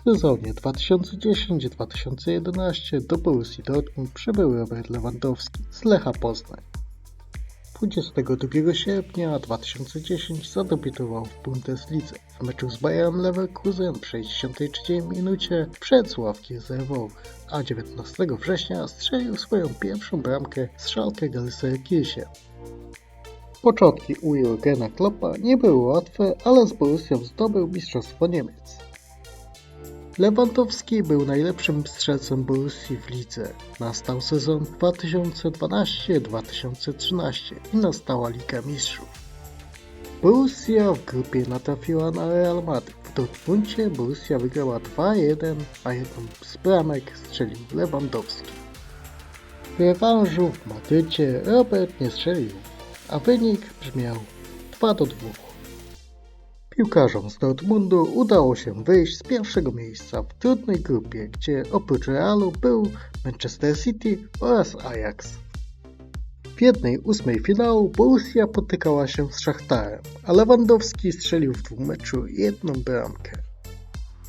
W sezonie 2010-2011 do Borussii Dortmund przybył Robert Lewandowski z Lecha Poznań. 22 sierpnia 2010 zadebiutował w Bundeslidze w meczu z Bayernem Leverkusen w 63 minucie przed ławki rezerwowych, a 19 września strzelił swoją pierwszą bramkę z Schalke Gelsenkirchen. Początki u Jurgena Kloppa nie były łatwe, ale z Borussią zdobył Mistrzostwo Niemiec. Lewandowski był najlepszym strzelcem Borussii w lidze. Nastał sezon 2012-2013 i nastała Liga Mistrzów. Borussia w grupie natrafiła na Real Madrid. W Dortmundzie Borussia wygrała 2-1, a jedną z bramek strzelił Lewandowski. W rewanżu w Madrycie Robert nie strzelił, a wynik brzmiał 2 do 2. Piłkarzom z Dortmundu udało się wyjść z pierwszego miejsca w trudnej grupie, gdzie oprócz Realu był Manchester City oraz Ajax. W jednej ósmej finału Borussia potykała się z Szachtarem, a Lewandowski strzelił w dwóch meczu jedną bramkę.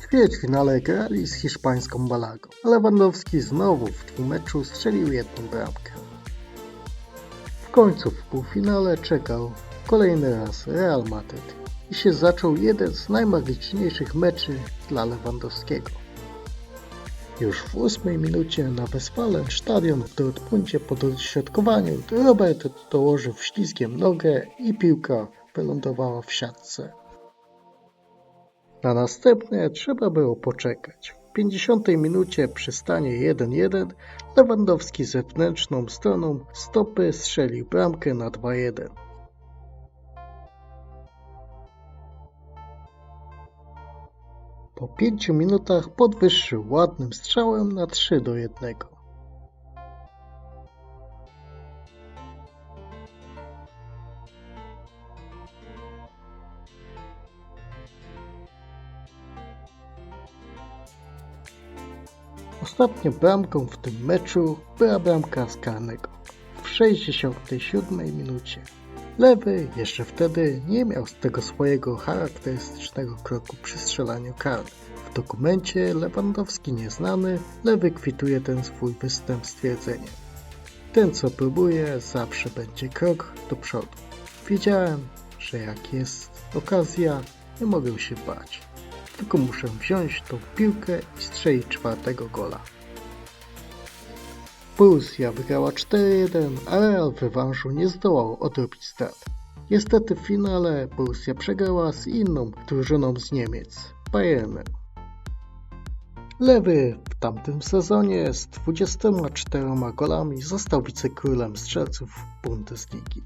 W ćwierćfinale grali z hiszpańską Malagą, a Lewandowski znowu w dwóch meczu strzelił jedną bramkę. W końcu w półfinale czekał kolejny raz Real Madrid i się zaczął jeden z najmagiczniejszych meczy dla Lewandowskiego. Już w ósmej minucie na Westfalen stadion w Dortmundzie po dośrodkowaniu Robert dołożył ślizgiem nogę i piłka wylądowała w siatce. Na następne trzeba było poczekać. W 50 minucie przy stanie 1-1 Lewandowski zewnętrzną stroną stopy strzelił bramkę na 2-1. Po pięciu minutach podwyższył ładnym strzałem na 3 do 1. Ostatnią bramką w tym meczu była bramka z karnego w 67 minucie. Lewy jeszcze wtedy nie miał z tego swojego charakterystycznego kroku przy strzelaniu karnych. W dokumencie Lewandowski nieznany Lewy kwituje ten swój występ stwierdzeniem. Ten co próbuje zawsze będzie krok do przodu. Wiedziałem, że jak jest okazja, nie mogę się bać. Tylko muszę wziąć tą piłkę i strzelić czwartego gola. Prusja wygrała 4-1, ale w rewanżu nie zdołał odrobić strat. Niestety w finale Borussia przegrała z inną drużyną z Niemiec, Bayernem. Lewy w tamtym sezonie z 24 golami został wicekrólem strzelców Bundesligi.